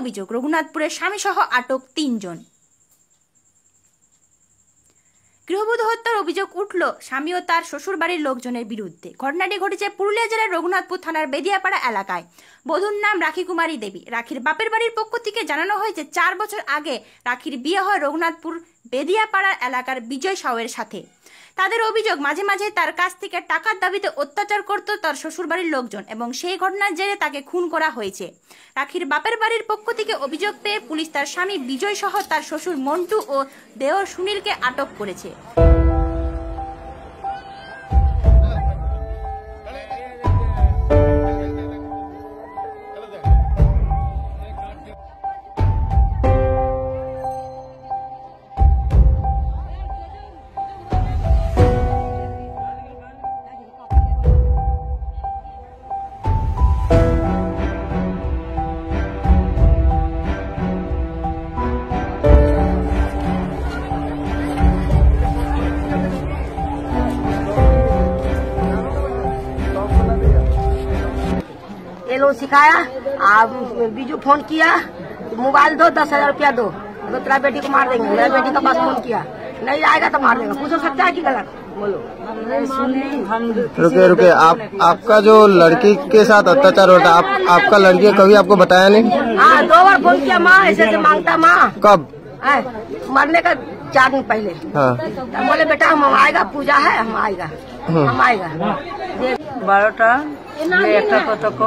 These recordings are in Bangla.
অভিযোগ রঘুনাথপুরের স্বামীসহ আটক তিনজন। অভিযোগ উঠল, স্বামী ও তার শ্বশুরবাড়ির লোকজনের বিরুদ্ধে। ঘটনাটি ঘটেছে পুরুলিয়া জেলার রঘুনাথপুর থানার বেদিয়াপাড়া এলাকায়। বধূর নাম রাখি কুমারী দেবী। রাখির বাপের বাড়ির পক্ষ থেকে জানানো হয়েছে, চার বছর আগে রাখির বিয়ে হয় রঘুনাথপুর বেদিয়াপাড়া এলাকার বিজয় সাউয়ের সাথে। তাদের অভিযোগ, মাঝে মাঝে তার কাছ থেকে টাকার দাবিতে অত্যাচার করত তার শ্বশুরবাড়ির লোকজন এবং সেই ঘটনার জেরে তাকে খুন করা হয়েছে। রাখির বাপের বাড়ির পক্ষ থেকে অভিযোগ পেয়ে পুলিশ তার স্বামী বিজয় সহ তার শ্বশুর মন্টু ও দেওর সুনীলকে আটক করেছে। सिखाया आप बीजू फ़ोन किया मोबाइल दो दस हज़ार रुपया दो। तो तेरा बेटी को मार देंगे मेरा बेटी का पास फ़ोन किया नहीं आएगा तो मार देगा। पूछ सकता है कि गलत? बोलो। रुके रुके आप आपका जो लड़की के साथ अत्याचार होता आप आपका लड़की कभी आपको बताया नहीं? हाँ दो बार फ़ोन किया माँ ऐसे ऐसे माँगता माँ। कब? मरने का चार दिन पहले हाँ तो बोले बेटा हम आएगा पूजा है हम आएगा हम आएगा বারোটা একটা কতক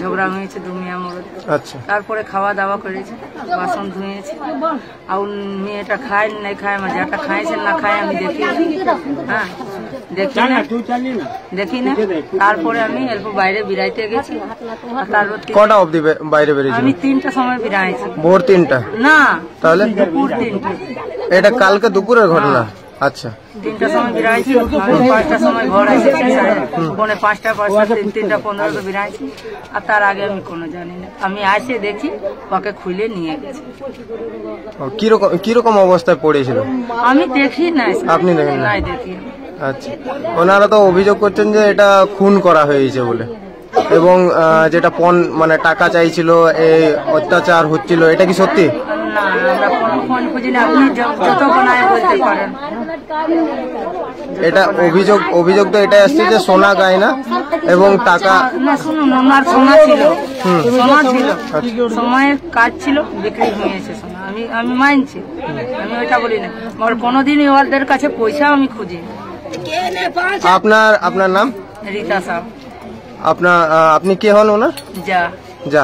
ঝগড়া হয়েছে দু মিয়া মরদ अच्छा তারপরে খাওয়া দাওয়া করেছে বাসন ধুয়েছে আর মেয়েটা খায় নাই খায় আমার যাটা খাইছে না খায় আমি দেখি হ্যাঁ দেখি না। দেখি না। তারপরে আমি অল্প বাইরে বিরাইতে গেছি। আর তারপর কটা অবধি বাইরে বেরিয়েছিল? আমি তিনটা সময় বিরাইছি। ভোর তিনটা। না তাহলে? দুপুর তিনটে। এটা কালকে দুপুরের ঘটনা। আচ্ছা। তিনটা সময় বিরাইছি পাঁচটার সময় ঘর এসেছি পৌনে পাঁচটা পাঁচটা তিন তিনটা পনেরোটা বিরাইছি। আর তার আগে আমি কোনো জানি না। আমি আসে দেখি ওকে খুলে নিয়ে গেছি। ও, কীরকম কীরকম অবস্থায় পড়েছিল? আমি দেখি নাই। আপনি দেখেন না? নাই দেখি। আচ্ছা। ওনারা তো অভিযোগ করছেন যে এটা খুন করা হয়েছে বলে। এবং যেটা পণ মানে টাকা চাইছিল এই অত্যাচার হচ্ছিল এটা কি সত্যি? আমরা এটা অভিযোগ অভিযোগ তো এটা আসছে যে সোনা গায়না এবং টাকা না সোনা ছিল। সোনা ছিল। সময়ের কাজ ছিল বিক্রি হয়েছে সোনা। আমি আমি মানছি। আমি ওইটা বলি না। আমার কোনোদিনই ওদের কাছে পয়সা আমি খুঁজি। আপনার আপনার নাম? রীতা সাহ। আপনার আপনি কে হন ওনার? যা। যা।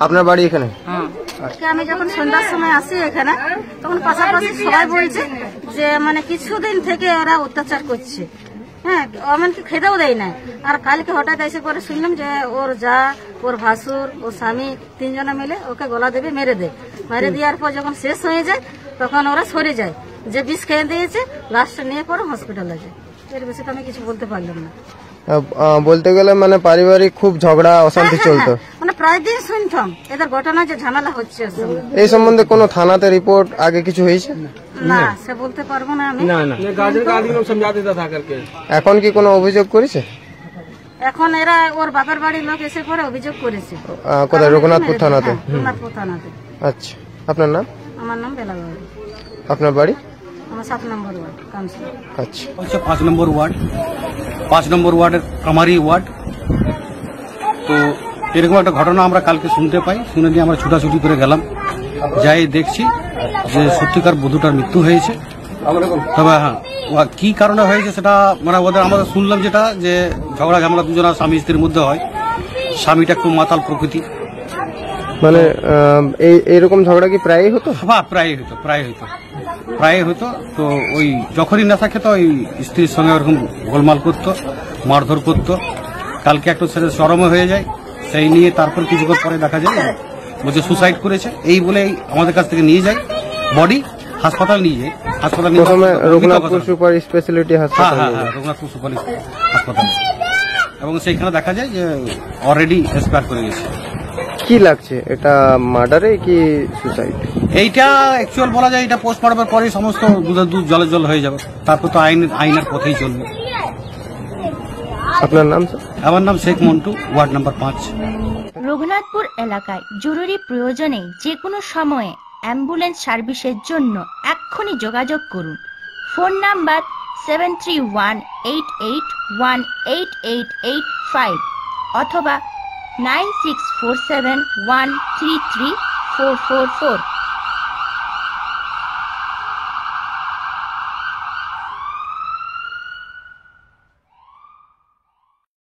আপনার বাড়ি এখানে? হ্যাঁ। আজকে আমি যখন সন্ধ্যার সময় আসি এখানে তখন পাশাপাশি সবাই বলছে যে মানে কিছুদিন থেকে ওরা অত্যাচার করছে। হ্যাঁ এমনকি খেতেও দেয় না আর কালকে হঠাৎ এসে পরে শুনলাম যে ওর যা ওর ভাসুর ওর স্বামী তিনজনে মিলে ওকে গলা দেবে মেরে দেয়। মেরে দেওয়ার পর যখন শেষ হয়ে যায় তখন ওরা সরে যায়। যে বিষ খেয়ে দিয়েছে লাস্টে নিয়ে পরে হসপিটালে যায়। এর বেশি তো আমি কিছু বলতে পারলাম না। বলতে গেলে মানে পারিবারিক খুব ঝগড়া অশান্তি হ্যাঁ, চলতো। হ্যাঁ, মানে প্রায় দিন শুনতাম এদের ঘটনা যে ঝামেলা হচ্ছে এই সম্বন্ধে কোনো থানাতে রিপোর্ট আগে কিছু হয়েছে? না সে বলতে পারব না আমি। এখন কি কোনো অভিযোগ করেছে? এখন এরা ওর বাপের বাড়ির লোক এসে পরে অভিযোগ করেছে। কোথায়? রঘুনাথপুর থানাতে? হ্যাঁ, রঘুনাথপুর থানাতে। আচ্ছা। আপনার নাম? আমার নাম বেলাগড়ি আপনার বাড়ি? আমার সাত নম্বর ওয়ার্ড কাউন্সিলর আচ্ছা। হচ্ছে পাঁচ নম্বর ওয়ার্ড। পাঁচ নম্বর ওয়ার্ডের আমারই ওয়ার্ড। তো এরকম একটা ঘটনা আমরা কালকে শুনতে পাই শুনে নিয়ে আমরা ছুটাছুটি করে গেলাম। যাই দেখছি যে সত্যিকার বধূটার মৃত্যু হয়েছে। তবে হ্যাঁ ও কি কারণে হয়েছে সেটা মানে ওদের আমরা শুনলাম যেটা যে ঝগড়া ঝামেলা দুজনা স্বামী স্ত্রীর মধ্যে হয়। স্বামীটা একটু মাতাল প্রকৃতি মানে এইরকম ঝগড়া কি প্রায়ই হতো? হ্যাঁ প্রায় হতো প্রায় হতো। প্রায় হতো তো ওই যখনই নেশা খেত ওই স্ত্রীর সঙ্গে ওরকম গোলমাল করতো মারধর করতো। কালকে একটু ছেলে চরমে হয়ে যায় সেই নিয়ে তারপর কিছুক্ষণ পরে দেখা যায় বলছে সুসাইড করেছে। এই বলে আমাদের কাছ থেকে নিয়ে যায় বডি হাসপাতাল নিয়ে যায়। হাসপাতাল নিয়ে প্রথমে রঘুনাথপুর সুপার স্পেশালিটি হ্যাঁ হাসপাতাল হ্যাঁ হ্যাঁ রঘুনাথপুর সুপার হাসপাতাল। এবং সেইখানে দেখা যায় যে অলরেডি এক্সপায়ার করে গেছে। কি লাগছে? এটা মার্ডারে কি সুসাইড এইটা অ্যাকচুয়াল বলা যায় এটা পোস্ট পোস্টমর্টমের পরেই সমস্ত দুধের দুধ জলে জল হয়ে যাবে। তারপর তো আইন আইনের পথেই চলবে। আপনার নাম স্যার আমার নাম শেখ মন্টু ওয়ার্ড নাম্বার পাঁচ। রঘুনাথপুর এলাকায় জরুরি প্রয়োজনে যে কোনো সময়ে অ্যাম্বুলেন্স সার্ভিসের জন্য এক্ষুনি যোগাযোগ করুন। Phone number seven three one eight eight one eight eight eight five অথবা 9647133444.